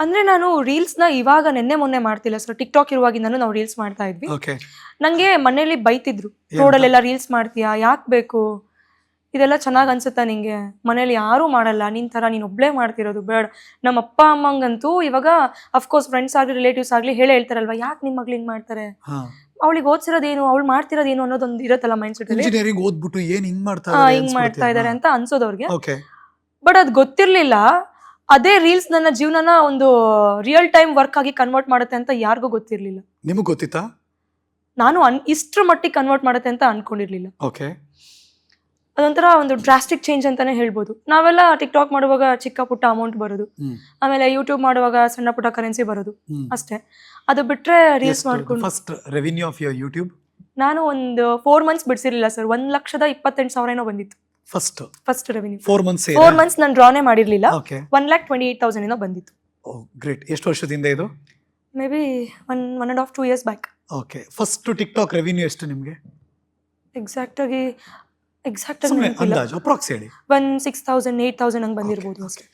ಅಂದ್ರೆ ನಾನು ರೀಲ್ಸ್ನ ಇವಾಗ ನಿನ್ನೆ ಮೊನ್ನೆ ಮಾಡ್ತಿಲ್ಲ ಸರ್ ಟಿಕ್ ಟಾಕ್ ಇರುವಾಗಿಂದನೂ ನಾವು ರೀಲ್ಸ್ ಮಾಡ್ತಾ ಇದ್ವಿ. ಓಕೆ ನಂಗೆ ಮನೇಲಿ ಬೈತಿದ್ರು? ರೋಡಲ್ಲೆಲ್ಲ ರೀಲ್ಸ್ ಮಾಡ್ತೀಯಾ? ಯಾಕೆ ಬೇಕು? ಇದೆಲ್ಲ ಚೆನ್ನಾಗಿ ಅನ್ಸುತ್ತಾ ನಿಂಗೆ? ಮನೇಲಿ ಯಾರು ಮಾಡಲ್ಲ. ನಿನ್ ತರ ನೀನ್ ಒಬ್ಳೇ ಮಾಡ್ತಿರೋದು. ಬೇಡ. ನಮ್ಮ ಅಪ್ಪ ಅಮ್ಮಂಗಂತೂ ಇವಾಗ ಅಫ್ಕೋರ್ಸ್ ಫ್ರೆಂಡ್ಸ್ ಆಗ್ಲಿ ರಿಲೇಟಿವ್ಸ್ ಆಗ್ಲಿ ಹೇಳೇ ಹೇಳ್ತಾರಲ್ವಾ ಯಾಕೆ ನಿಮ್ಮ ಮಗ್ಳು ಹಿಂಗ್ ಮಾಡ್ತಾರೆ? ಅವಳಿಗೆ ಓದ್ಸಿರೋದೇನು? ಅವ್ಳು ಮಾಡ್ತಿರೋದೇನು ಅನ್ನೋದೊಂದು ಇರತ್ತಲ್ಲ ಮೈಂಡ್ ಸೆಟ್ ಅಲ್ಲಿ? ಇಂಜಿನಿಯರಿಂಗ್ ಓದ್ಬಿಟ್ಟು ಏನ್ ಹಿಂಗ್ ಮಾಡ್ತಾ ಆ, ಹಿಂಗ್ ಮಾಡ್ತಾ ಇದಾರೆ ಅಂತ ಅನ್ಸೋದವ್ರಿಗೆ ಓಕೆ ಬಟ್ ಅದ್ ಗೊತ್ತಿರ್ಲಿಲ್ಲ. ಅದೇ ರೀಲ್ಸ್ ನನ್ನ ಜೀವನನ ಒಂದು ರಿಯಲ್ ಟೈಮ್ ವರ್ಕ್ ಆಗಿ ಕನ್ವರ್ಟ್ ಮಾಡುತ್ತೆ ಅಂತ ಯಾರಿಗೂ ಗೊತ್ತಿರಲಿಲ್ಲ. ನಿಮಗೆ ಗೊತ್ತಿತ್ತಾ? ನಾನು ಅನ್ ಇಷ್ಟ್ರ ಮಟ್ಟಿಗೆ ಕನ್ವರ್ಟ್ ಮಾಡುತ್ತೆ ಅಂತ ಅನ್ಕೊಂಡಿರ್ಲಿಲ್ಲ. ಓಕೆ ಅದೊಂಥರ ಒಂದು ಡ್ರಾಸ್ಟಿಕ್ ಚೇಂಜ್ ಅಂತಾನೆ ಹೇಳ್ಬೋದು. ನಾವೆಲ್ಲ ಟಿಕ್ ಟಾಕ್ ಮಾಡುವಾಗ ಚಿಕ್ಕ ಪುಟ್ಟ ಅಮೌಂಟ್ ಬರೋದು. ಆಮೇಲೆ ಯೂಟ್ಯೂಬ್ ಮಾಡುವಾಗ ಸಣ್ಣ ಪುಟ್ಟ ಕರೆನ್ಸಿ ಬರೋದು. ಅಷ್ಟೇ. ಅದು ಬಿಟ್ರೆ ರೀಲ್ಸ್ ಮಾಡ್ಕೊಂಡು first revenue of your YouTube ನಾನು ಒಂದು ಫೋರ್ ಮಂತ್ಸ್ ಬಿಡಿಸಿರ್ಲಿಲ್ಲ ಸರ್ ಒಂದ್ ಲಕ್ಷದ ಇಪ್ಪತ್ತೆಂಟು ಸಾವಿರ ಏನೋ ಬಂದಿತ್ತು. First first revenue four months four months ನಾನು ಡ್ರಾನೇ ಮಾಡಿರಲಿಲ್ಲ. Okay one lakh twenty eight thousand ಏನೋ ಬಂದಿತ್ತು ಗ್ರೇಟ್ ಎಷ್ಟು ವರ್ಷದಿಂದ ಇದು? Maybe one one and half two years back okay first TikTok revenue ಎಷ್ಟು ನಿಮಗೆ? ಎಕ್ಸಾಕ್ಟ್ ಆಗಿ ಎಕ್ಸಾಕ್ಟ್ ಆಗಿ ಅಂದಾಜು ಅಪ್ರಾಕ್ಸ್ ಹೇಳಿ. One six thousand eight thousand ಹಂಗೆ ಬಂದಿರ್ಬೋದು ಅಷ್ಟೇ.